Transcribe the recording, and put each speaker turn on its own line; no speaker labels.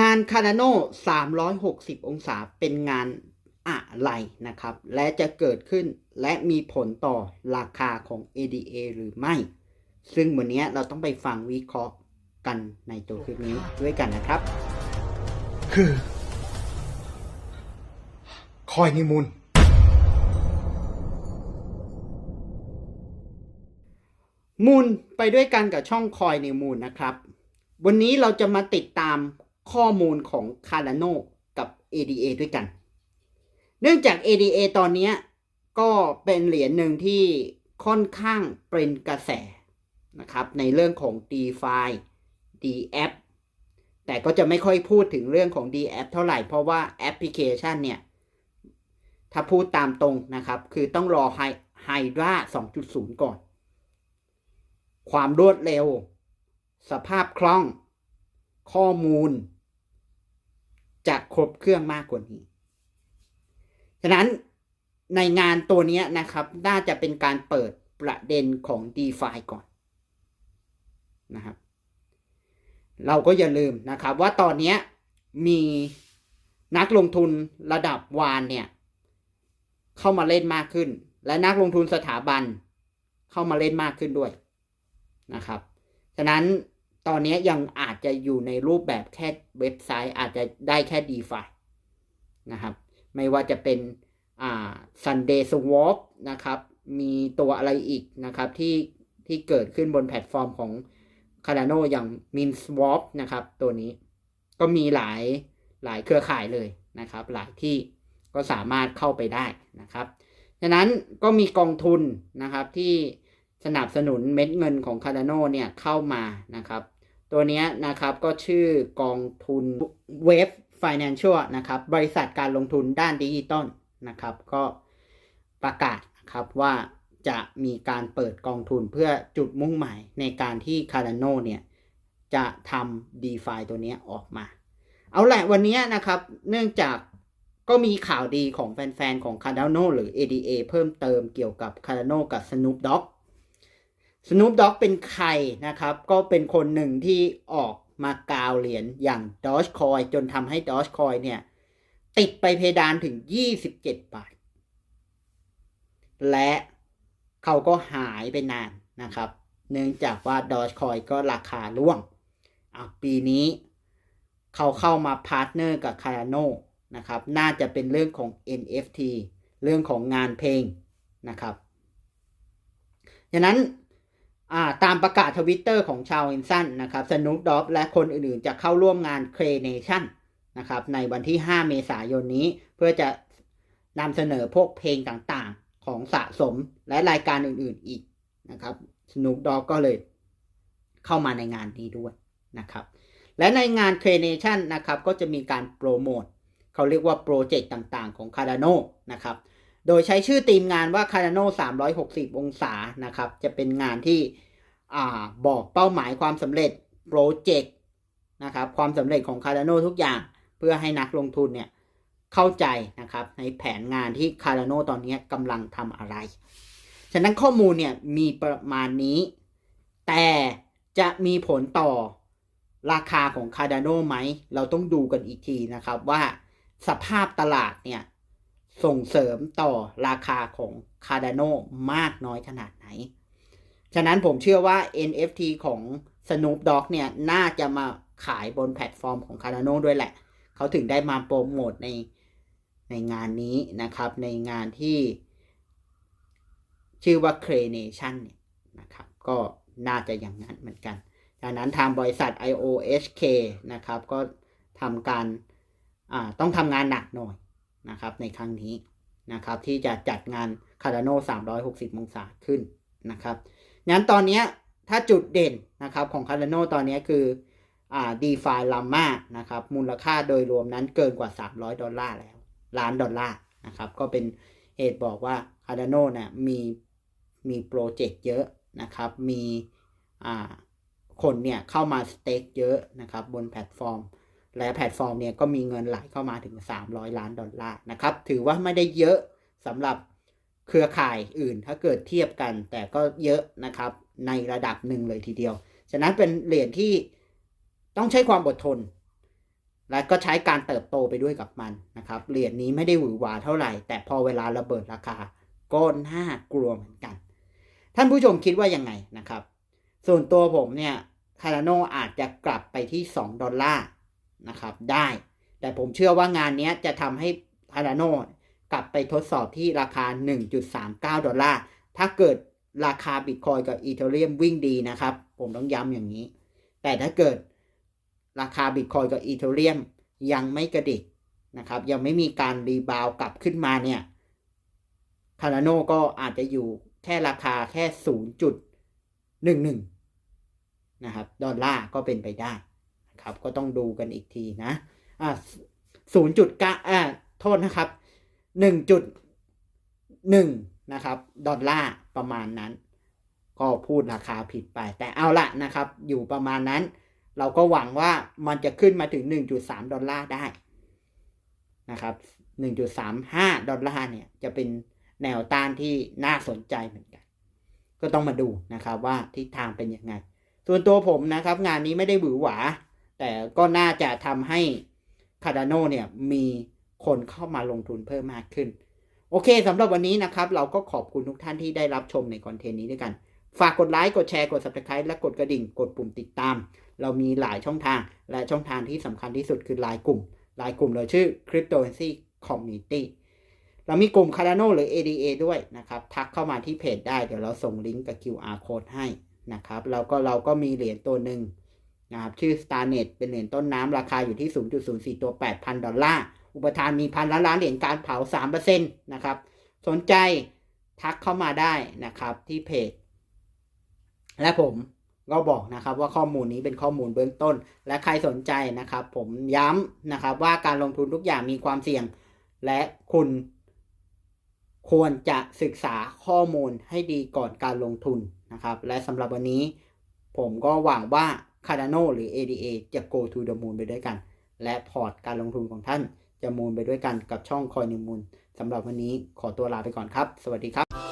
งาน Cardano 360 องศาเป็นงานอะไรนะครับ และจะเกิดขึ้นและมีผลต่อราคาของ ADA หรือไม่ ซึ่งวันนี้เราต้องไปฟังวิเคราะห์กันในตัวคลิปนี้ด้วยกันนะครับ
คือคอยนิมูล
มูลไปด้วยกันกับช่องคอยในมูลนะครับ วันนี้เราจะมาติดตาม ข้อมูลของ Cardano กับ ADA ด้วยกัน เนื่องจาก ADA ตอนนี้ก็เป็นเหรียญหนึ่งที่ค่อนข้างเป็นกระแสนะครับ ในเรื่องของ DeFi DApp แต่ก็จะไม่ค่อยพูดถึงเรื่องของ DApp เท่าไหร่ เพราะว่าแอปพลิเคชันเนี่ย ถ้าพูดตามตรงนะครับ คือต้องรอ Hydra 2.0 ก่อน ความรวดเร็ว สภาพคล่อง ข้อมูล จะครบเครื่องมากกว่านี้ ฉะนั้นในงานตัวนี้นะครับ น่าจะเป็นการเปิดประเด็นของ d e f i ก่อนนะครับ เราก็อย่าลืมนะครับ ว่าตอนนี้มีนักลงทุนระดับวานเนี่ย เข้ามาเล่นมากขึ้น และนักลงทุนสถาบันเข้ามาเล่นมากขึ้นด้วยนะครับ ฉะนั้น ตอนนี้ยังอาจจะอยู่ในรูปแบบแค่เว็บไซต์อาจจะได้แค่ d e f i นะครับ ไม่ว่าจะเป็นอ่า Sunday Swap นะครับ มีตัวอะไรอีกนะครับที่ที่เกิดขึ้นบนแพลตฟอร์มของ Cardano อย่าง Min Swap นะครับ ตัวนี้ก็มีหลายหลายเครือข่ายเลยนะครับ หลายที่ก็สามารถเข้าไปได้นะครับฉะนั้นก็มีกองทุนนะครับที่สนับสนุนเม็ดเงินของ Cardano เนี่ยเข้ามานะครับ ตัวนี้นะครับก็ชื่อกองทุน Wave Financial นะครับบริษัทการลงทุนด้านดิจิตอลนะครับก็ประกาศนะครับว่าจะมีการเปิดกองทุนเพื่อจุดมุ่งหมายในการที่ Cardano เนี่ยจะทำ DeFi ตัวนี้ออกมา เอาแหละวันนี้นะครับเนื่องจากก็มีข่าวดีของแฟนๆ ของ Cardano หรือ ADA เพิ่มเติมเกี่ยวกับ Cardano กับ Snoop Dogg Snoop Dogg เป็นใครนะครับ ก็เป็นคนหนึ่งที่ออกมากาวเหรียญอย่าง Dogecoin จนทำให้ Dogecoin เนี่ย ติดไปเพดานถึง 27 บาท และเขาก็หายไปนานนะครับ เนื่องจากว่า Dogecoin ก็ราคาร่วงอะปีนี้เขาเข้ามาพาร์ทเนอร์กับ Cardano นะครับ น่าจะเป็นเรื่องของ NFT เรื่องของงานเพลงนะครับฉะนั้น ตามประกาศทวิตเตอร์ของชาวอินสันนะครับสนุกด็อกและคนอื่นๆ จะเข้าร่วมงาน c r e a t i o n นนะครับในวันที่ 5 เมษายนนี้เพื่อจะนำเสนอพวกเพลงต่างๆของสะสมและรายการอื่นๆอีกนะครับสนุกด็อกก็เลยเข้ามาในงานนี้ด้วยนะครับและในงาน c r e a t i o n นนะครับก็จะมีการโปรโมทเขาเรียกว่าโปรเจกต์ต่างๆของ Cardano นะครับ โดยใช้ชื่อทีมงานว่า Cardano 360 องศานะครับ จะเป็นงานที่อบอกเป้าหมายความสำเร็จโปรเจกต์นะครับความสำเร็จของ Cardano ทุกอย่างเพื่อให้นักลงทุนเนี่ยเข้าใจนะครับในแผนงานที่ Cardano ตอนนี้กำลังทำอะไร ฉะนั้นข้อมูลเนี่ยมีประมาณนี้ แต่จะมีผลต่อราคาของ Cardano ไหม เราต้องดูกันอีกทีนะครับว่าสภาพตลาดเนี่ย ส่งเสริมต่อราคาของ Cardano มากน้อยขนาดไหน ฉะนั้นผมเชื่อว่า NFT ของ Snoop Dogg เนี่ย น่าจะมาขายบนแพลตฟอร์มของ Cardano ด้วยแหละ เขาถึงได้มาโปรโมทในในงานนี้นะครับ ในงานที่ชื่อว่า Creation เนี่ยนะครับ ก็น่าจะอย่างนั้นเหมือนกันดังนั้นทางบริษัท IOHK นะครับ ก็ทำการต้องทำงานหนักหน่อย นะครับในครั้งนี้นะครับที่จะจัดงาน Cardano 360 องศาขึ้นนะครับงั้นตอนนี้ถ้าจุดเด่นนะครับของ Cardano ตอนนี้คืออ่า DeFi Llama นะครับมูลค่าโดยรวมนั้นเกินกว่า 300 ดอลลาร์แล้ว ล้านดอลลาร์นะครับก็เป็นเหตุบอกว่า Cardano เนี่ยมีมีโปรเจกต์เยอะนะครับมีอ่าคนเนี่ยเข้ามาสเต็กเยอะนะครับบนแพลตฟอร์ม และแพลตฟอร์มเนี่ยก็มีเงินไหลเข้ามาถึง 300 ล้านดอลลาร์นะครับ ถือว่าไม่ได้เยอะสำหรับเครือข่ายอื่นถ้าเกิดเทียบกัน แต่ก็เยอะนะครับในระดับหนึ่งเลยทีเดียว ฉะนั้นเป็นเหรียญที่ต้องใช้ความอดทน และก็ใช้การเติบโตไปด้วยกับมันนะครับ เหรียญนี้ไม่ได้หวือหวาเท่าไหร่ แต่พอเวลาระเบิดราคาก็น่ากลัวเหมือนกัน ท่านผู้ชมคิดว่ายังไงนะครับ ส่วนตัวผมเนี่ยคาร์โนอาจจะกลับไปที่ 2 ดอลลาร์ นะครับได้ แต่ผมเชื่อว่างานนี้จะทำให้คาร์โนกลับไปทดสอบที่ราคา 1.39 ดอลลาร์ ถ้าเกิดราคาบิตคอยกับอีเทเรียมวิ่งดีนะครับ ผมต้องย้ำอย่างนี้ แต่ถ้าเกิดราคาบิตคอยกับอีเทเรียมยังไม่กระดิกนะครับ ยังไม่มีการรีบาวกลับขึ้นมาเนี่ยคาร์โนก็อาจจะอยู่แค่ราคาแค่ 0.11 นะครับ ดอลลาร์ก็เป็นไปได้ นะครับ ก็ต้องดูกันอีกทีนะอ่าศูนย์จุดเก้าอ่าโทษนะครับหนึ่งจุดหนึ่งนะครับดอลลาร์ประมาณนั้น ก็พูดราคาผิดไป แต่เอาละนะครับ อยู่ประมาณนั้น เราก็หวังว่ามันจะขึ้นมาถึง 1.3 ดอลลาร์ได้นะครับ 1.35 ดอลลาร์เนี่ยจะเป็นแนวต้านที่น่าสนใจเหมือนกัน ก็ต้องมาดูนะครับว่าทิศทางเป็นยังไง ส่วนตัวผมนะครับ งานนี้ไม่ได้หวือหวา แต่ก็น่าจะทำให้คาร์ดาโนเนี่ยมีคนเข้ามาลงทุนเพิ่มมากขึ้น โอเคสำหรับวันนี้นะครับ เราก็ขอบคุณทุกท่านที่ได้รับชมในคอนเทนต์นี้ด้วยกัน ฝากกดไลค์กดแชร์กด subscribe และกดกระดิ่ง กดปุ่มติดตาม เรามีหลายช่องทาง และช่องทางที่สำคัญที่สุดคือไลน์กลุ่มไลน์กลุ่มเราชื่อ Cryptocurrency Community เรามีกลุ่ม Cardano หรือ ADA ด้วยนะครับ ทักเข้ามาที่เพจได้ เดี๋ยวเราส่งลิงก์กับ QR code ให้นะครับ แล้วก็เราก็มีเหรียญตัวหนึ่ง นะครับชื่อ Starnet เป็นเหรียญต้นน้ำราคาอยู่ที่ 0.04 ตัว 8,000 ดอลลาร์ อุปทานมีพันล้านล้านเหรียญการเผา 3%นะครับ สนใจทักเข้ามาได้นะครับที่เพจ และผมก็บอกนะครับว่าข้อมูลนี้เป็นข้อมูลเบื้องต้น และใครสนใจนะครับ ผมย้ำนะครับว่าการลงทุนทุกอย่างมีความเสี่ยง และคุณควรจะศึกษาข้อมูลให้ดีก่อนการลงทุนนะครับ และสำหรับวันนี้ ผมก็หวังว่า Cardano หรือ ADA จะ go to the moon ไปด้วยกัน และพอร์ตการลงทุนของท่านจะมูลไปด้วยกันกับช่อง Coin Moon สำหรับวันนี้ขอตัวลาไปก่อนครับ สวัสดีครับ